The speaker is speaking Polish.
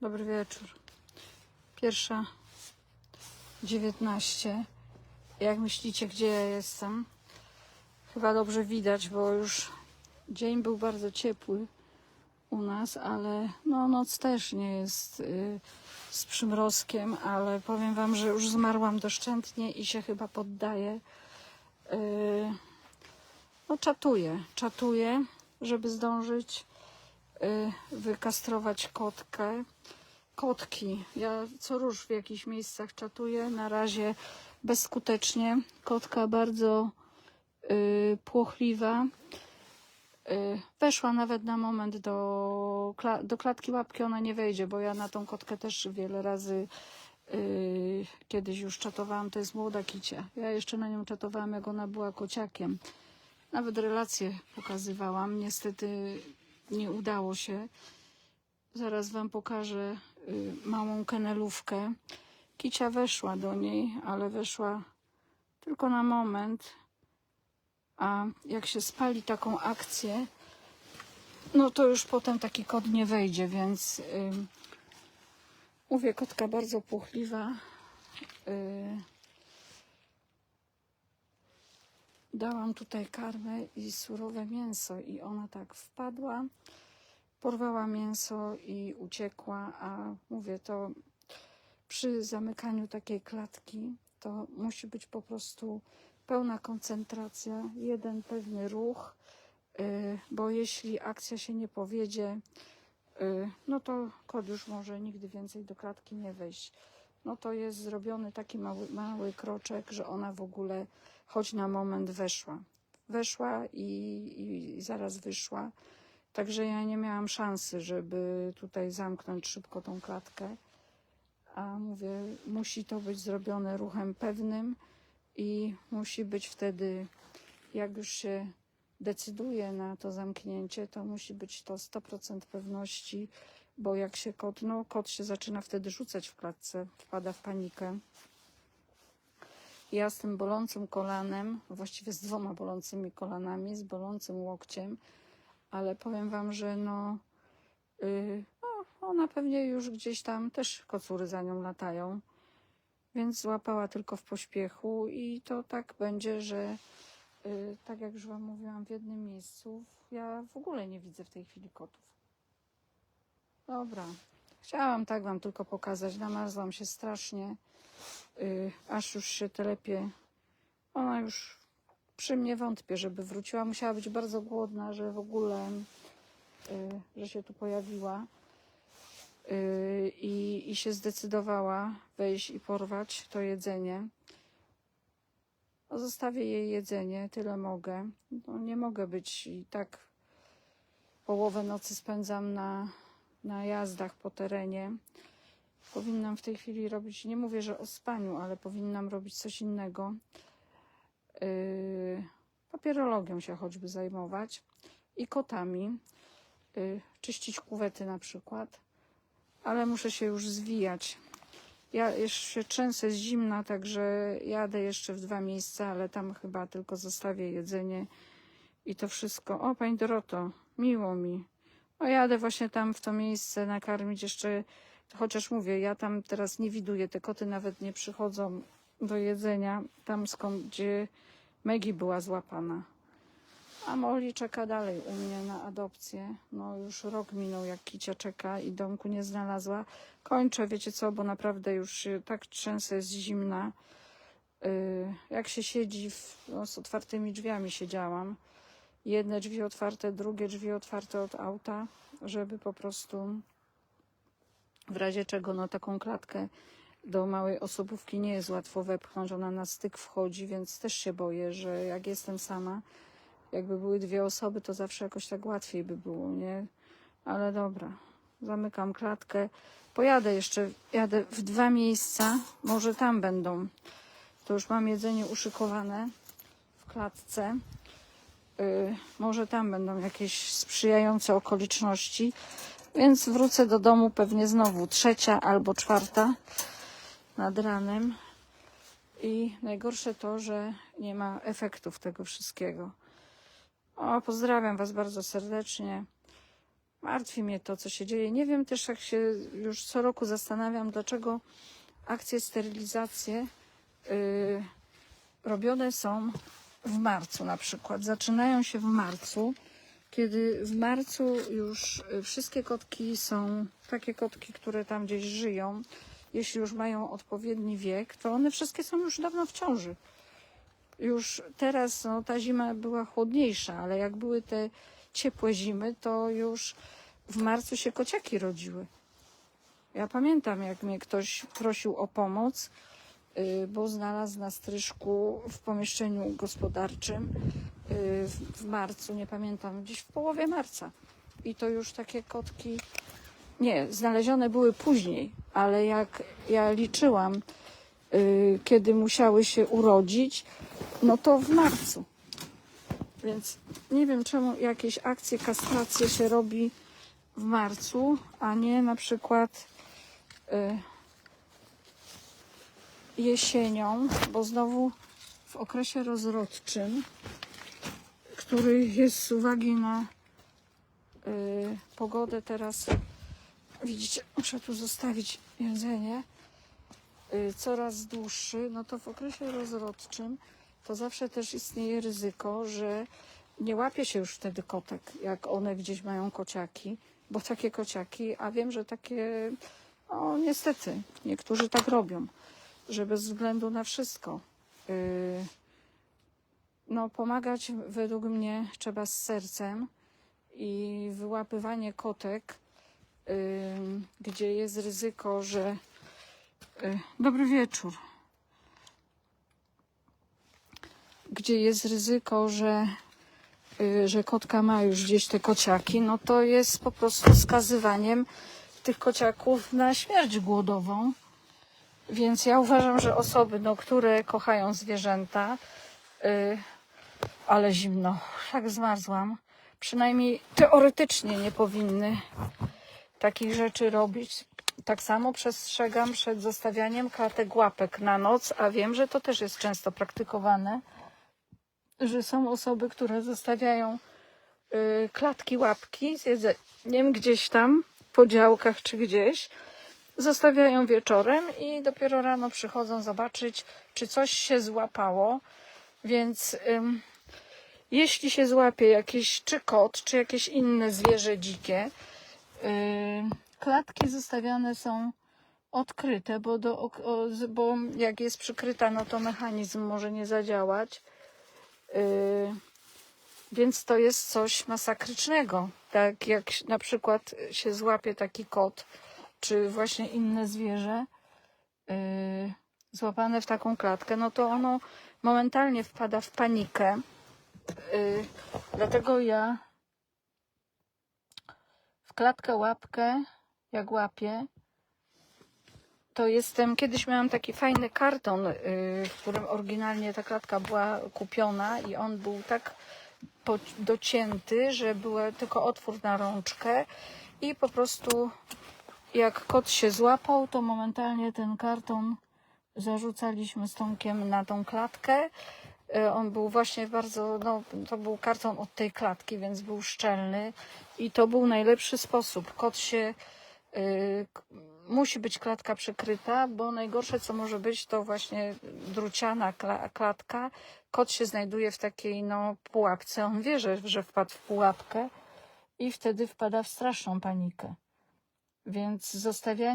Dobry wieczór. Pierwsza dziewiętnaście. Jak myślicie, gdzie ja jestem? Chyba dobrze widać, bo już dzień był bardzo ciepły u nas, ale no noc też nie jest y, z przymrozkiem, ale powiem wam, że już zmarłam doszczętnie i się chyba poddaję. Y, no czatuję, czatuję, żeby zdążyć y, wykastrować kotkę. Kotki. Ja co róż w jakichś miejscach czatuję. Na razie bezskutecznie. Kotka bardzo y, płochliwa. Y, weszła nawet na moment do, do klatki łapki. Ona nie wejdzie, bo ja na tą kotkę też wiele razy y, kiedyś już czatowałam. To jest młoda kicia. Ja jeszcze na nią czatowałam, jak ona była kociakiem. Nawet relacje pokazywałam. Niestety nie udało się. Zaraz wam pokażę małą kenelówkę. Kicia weszła do niej, ale weszła tylko na moment. A jak się spali taką akcję, no to już potem taki kot nie wejdzie, więc y, mówię, kotka bardzo puchliwa. Y, dałam tutaj karmę i surowe mięso i ona tak wpadła, porwała mięso i uciekła, a mówię to przy zamykaniu takiej klatki to musi być po prostu pełna koncentracja, jeden pewny ruch, y, bo jeśli akcja się nie powiedzie, y, no to kot już może nigdy więcej do klatki nie wejść. No to jest zrobiony taki mały, mały kroczek, że ona w ogóle choć na moment weszła. Weszła i, i zaraz wyszła. Także ja nie miałam szansy, żeby tutaj zamknąć szybko tą klatkę. A mówię, musi to być zrobione ruchem pewnym i musi być wtedy, jak już się decyduje na to zamknięcie, to musi być to 100% pewności, bo jak się kot, no kot się zaczyna wtedy rzucać w klatce, wpada w panikę. Ja z tym bolącym kolanem, właściwie z dwoma bolącymi kolanami, z bolącym łokciem, ale powiem wam, że no, yy, no ona pewnie już gdzieś tam też kocury za nią latają, więc złapała tylko w pośpiechu i to tak będzie, że yy, tak jak już wam mówiłam w jednym miejscu, ja w ogóle nie widzę w tej chwili kotów. Dobra, chciałam tak wam tylko pokazać, namarzłam się strasznie, yy, aż już się telepie. Ona już przy mnie wątpię, żeby wróciła. Musiała być bardzo głodna, że w ogóle, y, że się tu pojawiła y, i, i się zdecydowała wejść i porwać to jedzenie. Zostawię jej jedzenie, tyle mogę. No, nie mogę być i tak połowę nocy spędzam na, na jazdach po terenie. Powinnam w tej chwili robić, nie mówię, że o spaniu, ale powinnam robić coś innego papierologią się choćby zajmować i kotami, yy, czyścić kuwety na przykład, ale muszę się już zwijać. Ja jeszcze trzęsę z zimna, także jadę jeszcze w dwa miejsca, ale tam chyba tylko zostawię jedzenie i to wszystko. O, Pani Doroto, miło mi. O, jadę właśnie tam w to miejsce nakarmić jeszcze, chociaż mówię, ja tam teraz nie widuję, te koty nawet nie przychodzą do jedzenia, tam skąd, gdzie Megi była złapana. A Molly czeka dalej u mnie na adopcję. No już rok minął, jak Kicia czeka i domku nie znalazła. Kończę, wiecie co, bo naprawdę już tak trzęsę z zimna. Yy, jak się siedzi, w, no, z otwartymi drzwiami siedziałam. Jedne drzwi otwarte, drugie drzwi otwarte od auta, żeby po prostu w razie czego no taką klatkę do małej osobówki nie jest łatwo wepchnąć, ona na styk wchodzi, więc też się boję, że jak jestem sama, jakby były dwie osoby, to zawsze jakoś tak łatwiej by było, nie? Ale dobra, zamykam klatkę. Pojadę jeszcze, jadę w dwa miejsca, może tam będą. To już mam jedzenie uszykowane w klatce. Yy, może tam będą jakieś sprzyjające okoliczności, więc wrócę do domu pewnie znowu trzecia albo czwarta nad ranem. I najgorsze to, że nie ma efektów tego wszystkiego. O, pozdrawiam Was bardzo serdecznie. martwi mnie to, co się dzieje. Nie wiem też, jak się już co roku zastanawiam, dlaczego akcje sterylizacje y, robione są w marcu na przykład. Zaczynają się w marcu, kiedy w marcu już y, wszystkie kotki są takie kotki, które tam gdzieś żyją. Jeśli już mają odpowiedni wiek, to one wszystkie są już dawno w ciąży. Już teraz no, ta zima była chłodniejsza, ale jak były te ciepłe zimy, to już w marcu się kociaki rodziły. Ja pamiętam, jak mnie ktoś prosił o pomoc, y, bo znalazł na stryżku w pomieszczeniu gospodarczym y, w- w marcu, nie pamiętam, gdzieś w połowie marca. I to już takie kotki, nie, znalezione były później, ale jak ja liczyłam, y, kiedy musiały się urodzić, no to w marcu. Więc nie wiem, czemu jakieś akcje kastracji się robi w marcu, a nie na przykład y, jesienią, bo znowu w okresie rozrodczym, który jest z uwagi na y, pogodę teraz, widzicie, muszę tu zostawić jedzenie, y, coraz dłuższy, no to w okresie rozrodczym to zawsze też istnieje ryzyko, że nie łapie się już wtedy kotek, jak one gdzieś mają kociaki, bo takie kociaki, a wiem, że takie, no niestety, niektórzy tak robią, że bez względu na wszystko, yy, no pomagać według mnie trzeba z sercem i wyłapywanie kotek, gdzie jest ryzyko, że... Yy, dobry wieczór. Gdzie jest ryzyko, że y, że kotka ma już gdzieś te kociaki, no to jest po prostu skazywaniem tych kociaków na śmierć głodową. Więc ja uważam, że osoby, no, które kochają zwierzęta, y, ale zimno, tak zmarzłam, przynajmniej teoretycznie nie powinny takich rzeczy robić. Tak samo przestrzegam przed zostawianiem klatek łapek na noc, a wiem, że to też jest często praktykowane że są osoby, które zostawiają y, klatki, łapki z jedzeniem gdzieś tam po działkach czy gdzieś. Zostawiają wieczorem i dopiero rano przychodzą zobaczyć, czy coś się złapało. Więc ym, jeśli się złapie jakiś czy kot, czy jakieś inne zwierzę dzikie, klatki zostawiane są odkryte, bo, do, bo jak jest przykryta, no to mechanizm może nie zadziałać. Więc to jest coś masakrycznego. Tak jak na przykład się złapie taki kot, czy właśnie inne zwierzę złapane w taką klatkę, no to ono momentalnie wpada w panikę. Dlatego ja w klatkę łapkę, jak łapię, to jestem. Kiedyś miałam taki fajny karton, yy, w którym oryginalnie ta klatka była kupiona i on był tak docięty, że był tylko otwór na rączkę i po prostu jak kot się złapał, to momentalnie ten karton zarzucaliśmy z na tą klatkę. Yy, On był właśnie bardzo, no to był karton od tej klatki, więc był szczelny i to był najlepszy sposób. Kot się k- musi być klatka przykryta, bo najgorsze co może być to właśnie druciana kla- klatka. Kot się znajduje w takiej no pułapce. On wie, że, że wpadł w pułapkę i wtedy wpada w straszną panikę. Więc zostawianie